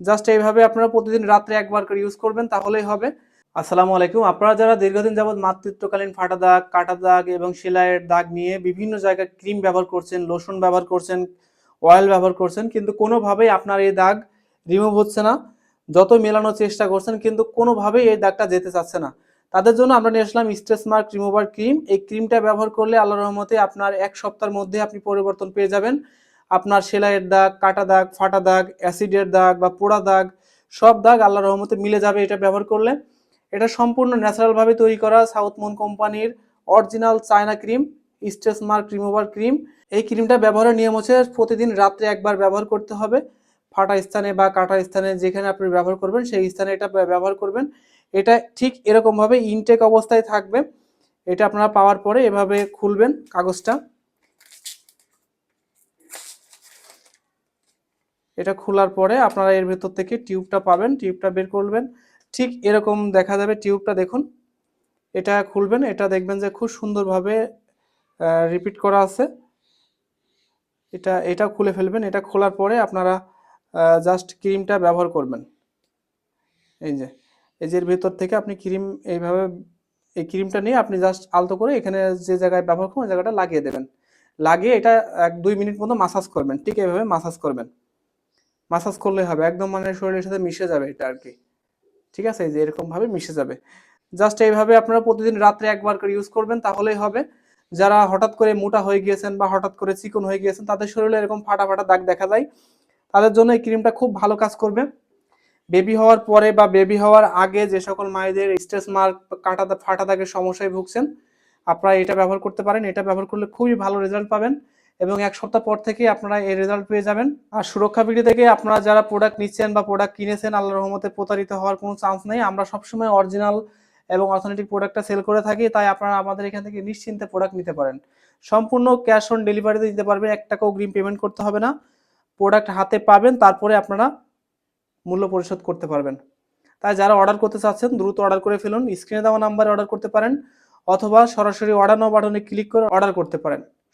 Just এইভাবে আপনারা প্রতিদিন রাত্রে একবার করে ইউজ করবেন, তাহলেই হবে। আসসালামু আলাইকুম। আপনারা যারা দীর্ঘদিন যাবৎ মাতৃত্বকালীন ফাটা দাগ, কাটা দাগ এবং সেলাইয়ের দাগ নিয়ে বিভিন্ন জায়গায় ক্রিম ব্যবহার করছেন লোশন ব্যবহার করছেন অয়েল ব্যবহার করছেন, কিন্তু কোনোভাবেই আপনার এই দাগ রিমুভ হচ্ছে না। যত মেলানোর চেষ্টা করছেন, কিন্তু কোনোভাবেই এই দাগটা যেতে চাচ্ছে না। তাদের জন্য আমরা নিয়ে আসলাম স্ট্রেস মার্ক রিমুভার ক্রিম এই ক্রিমটা ব্যবহার করলে আল্লাহর রহমতে আপনার এক সপ্তাহের মধ্যে আপনি পরিবর্তন পেয়ে যাবেন। আপনার সেলাইয়ের দাগ, কাটা দাগ, ফাটা দাগ, অ্যাসিডের দাগ বা পোড়া দাগ, সব দাগ আল্লাহ রহমতে মিলে যাবে এটা ব্যবহার করলে। এটা সম্পূর্ণ ন্যাচারালভাবে তৈরি করা সাউথ মুন কোম্পানির original China cream, stress mark remover cream. এই ক্রিমটা ব্যবহারের নিয়ম হচ্ছে প্রতিদিন রাত্রে একবার ব্যবহার করতে হবে। ফাটা স্থানে বা কাটা স্থানে যেখানে আপনি ব্যবহার করবেন, সেই স্থানে এটা ব্যবহার করবেন। এটা ঠিক এরকমভাবে ইনটেক অবস্থায় থাকবে। এটা আপনারা পাওয়ার পরে এভাবে খুলবেন কাগজটা। এটা খোলার পরে আপনারা এর ভেতর থেকে টিউবটা পাবেন, টিউবটা বের করবেন। ঠিক এরকম দেখা যাবে টিউবটা দেখুন, এটা খুলবেন, এটা দেখবেন যে খুব সুন্দরভাবে রিপিট করা আছে। এটা এটা খুলে ফেলবেন, এটা খোলার পরে আপনারা জাস্ট ক্রিমটা ব্যবহার করবেন। এই যে এই যে ভেতর থেকে আপনি ক্রিম এইভাবে, এই ক্রিমটা নিয়ে আপনি জাস্ট আলতো করে এখানে যে জায়গায় ব্যবহার করবেন, ওই জায়গাটা লাগিয়ে দেবেন। লাগিয়ে এটা এক দুই মিনিট মতো মাসাজ করবেন, ঠিক এইভাবে মাসাজ করবেন। মাসাজ করলে হবে, একদম মানে শরীরের সাথে মিশে যাবে এটা আর কি। ঠিক আছে? এই যে এরকম ভাবে মিশে যাবে। জাস্ট এইভাবে আপনারা প্রতিদিন রাত্রে একবার করে ইউজ করবেন, তাহলেই হবে। যারা হঠাৎ করে মোটা হয়ে গিয়েছেন বা হঠাৎ করে চিকন হয়ে গিয়েছেন, তাদের শরীরে এরকম ফাটা ফাটা দাগ দেখা যায়। তাদের জন্য এই ক্রিমটা খুব ভালো কাজ করবে। বেবি হওয়ার পরে বা বেবি হওয়ার আগে যে সকল মায়েদের স্ট্রেস মার্ক কাটা ফাটা দাগের সমস্যায় ভুগছেন, আপনারা এটা ব্যবহার করতে পারেন। এটা ব্যবহার করলে খুবই ভালো রেজাল্ট পাবেন। এবং এক সপ্তাহ পর থেকে আপনারা এই রেজাল্ট পেয়ে যাবেন। আর সুরক্ষা বিডি থেকে আপনারা যারা প্রোডাক্ট নিচ্ছেন বা প্রোডাক্ট কিনেছেন, আল্লাহর রহমতে প্রতারিত হওয়ার কোনো চান্স নেই। আমরা সবসময় অরিজিনাল এবং অথেন্টিক প্রোডাক্টটা সেল করে থাকি, তাই আপনারা আমাদের এখান থেকে নিশ্চিন্তে প্রোডাক্ট নিতে পারেন। সম্পূর্ণ ক্যাশ অন ডেলিভারিতে দিতে পারবেন এক টাকাও অগ্রিম পেমেন্ট করতে হবে না। প্রোডাক্ট হাতে পাবেন, তারপরে আপনারা মূল্য পরিশোধ করতে পারবেন। তাই যারা অর্ডার করতে চাচ্ছেন, দ্রুত অর্ডার করে ফেলুন। স্ক্রিনে দেওয়া নাম্বারে অর্ডার করতে পারেন, অথবা সরাসরি অর্ডার নাও বাটনে ক্লিক করে অর্ডার করতে পারেন।